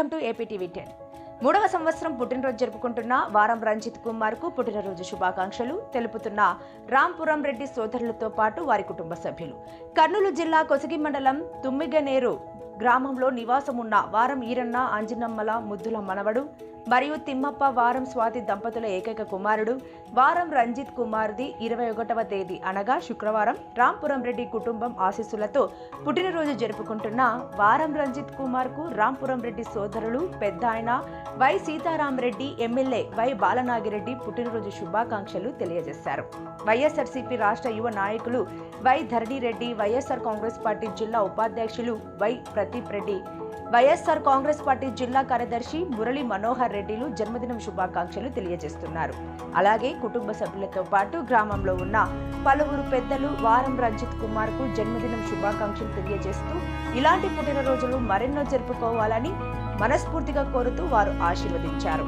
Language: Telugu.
Welcome to APTV ten. మూడవ సంవత్సరం పుట్టినరోజు జరుపుకుంటున్న వారం రంజిత్ కుమార్కు పుట్టినరోజు శుభాకాంక్షలు తెలుపుతున్న రాంపురం రెడ్డి సోదరులతో పాటు వారి కుటుంబ సభ్యులు. కర్నూలు జిల్లా కొసిగి మండలం తుమ్మిగనేరు గ్రామంలో నివాసం ఉన్న వారం ఈరన్న అంజనమ్మల ముద్దుల మనవడు మరియు తిమ్మప్ప వారం స్వాతి దంపతుల ఏకైక కుమారుడు వారం రంజిత్ కుమార్ది ఇరవై ఒకటవ తేదీ అనగా శుక్రవారం రాంపురం రెడ్డి కుటుంబం ఆశీస్సులతో పుట్టినరోజు జరుపుకుంటున్న వారం రంజిత్ కుమార్కు రాంపురం రెడ్డి సోదరులు పెద్ద ఆయన Y Sitarama Reddy MLA Y Balanagi Reddy పుట్టినరోజు శుభాకాంక్షలు తెలియజేశారు. వైఎస్ఆర్సీపీ రాష్ట్ర యువ నాయకులు Y Dharani Reddy YSR Congress party జిల్లా ఉపాధ్యక్షులు Y Pradeep Reddy YSR Congress party జిల్లా కార్యదర్శి మురళి మనోహర్ రెడ్డిలు జన్మదినం శుభాకాంక్షలు తెలియజేస్తున్నారు. అలాగే కుటుంబ సభ్యులతో పాటు గ్రామంలో ఉన్న పలువురు పెద్దలు వారం రంజిత్ కుమార్కు జన్మదినం శుభాకాంక్షలు తెలియజేస్తూ ఇలాంటి పుట్టినరోజులు మరెన్నో జరుపుకోవాలని మనస్ఫూర్తిగా కోరుతూ వారు ఆశీర్వదించారు.